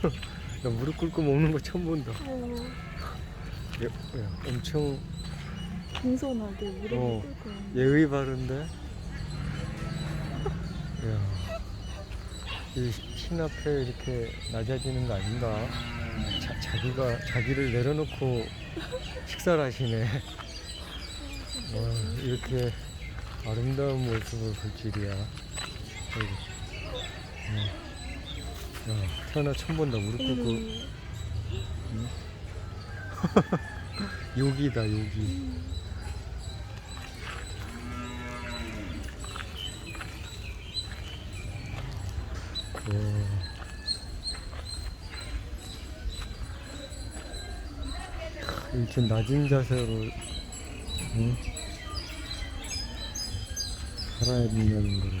나 무릎 꿇고 먹는 거 처음 본다. 어, 야, 야, 엄청 공손하게 무릎을 어. 꿇고. 예의 바른데? 야, 이신 앞에 이렇게 낮아지는 거 아닌가? 자, 자기가, 자기를 내려놓고 식사를 하시네. 와, 이렇게 아름다운 모습을 볼 줄이야. 아이고. 어. 야, 태어나 처음 본다. 무릎 꿇고. 음, 욕이다, 욕이. 와. 이렇게 낮은 자세로 응? 살아야 된다는 거를